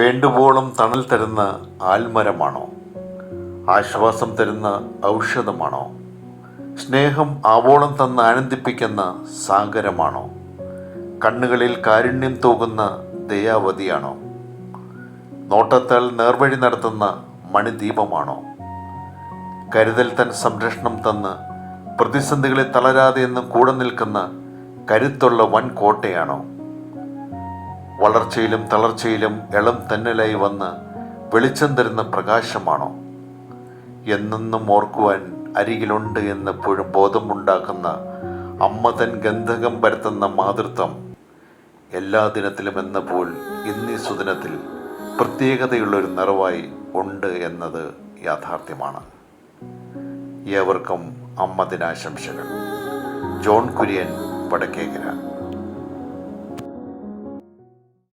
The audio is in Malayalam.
വേണ്ടുവോളം തണൽ തരുന്ന ആൽമരമാണോ? ആശ്വാസം തരുന്ന ഔഷധമാണോ? സ്നേഹം ആവോളം തന്ന് ആനന്ദിപ്പിക്കുന്ന സാഗരമാണോ? കണ്ണുകളിൽ കാരുണ്യം തൂകുന്ന ദയാവതിയാണോ? നോട്ടത്താൽ നേർവഴി നടത്തുന്ന മണിദീപമാണോ? കരുതൽ തൻ സംരക്ഷണം തന്ന് പ്രതിസന്ധികളെ തളരാതെ എന്നും കൂടെ നിൽക്കുന്ന കരുത്തുള്ള വൻ കോട്ടയാണോ വളർച്ചയിലും തളർച്ചയിലും എളം തന്നലായി വന്ന് വെളിച്ചം തരുന്ന പ്രകാശമാണോ? എന്നെന്നും ഓർക്കുവാൻ അരികിലുണ്ട് എന്നെപ്പോഴും ബോധമുണ്ടാക്കുന്ന അമ്മ തൻ ഗന്ധകം പരത്തുന്ന മാതൃത്വം. എല്ലാ ദിനത്തിലും എന്ന പോൽ ഇന്നീ സുദിനത്തിൽ പ്രത്യേകതയുള്ളൊരു നിറവായി ഉണ്ട് എന്നത് യാഥാർത്ഥ്യമാണ്. ഏവർക്കും അമ്മ ദിനാശംസകൾ ജോൺ കുര്യൻ വടക്കേക്കര.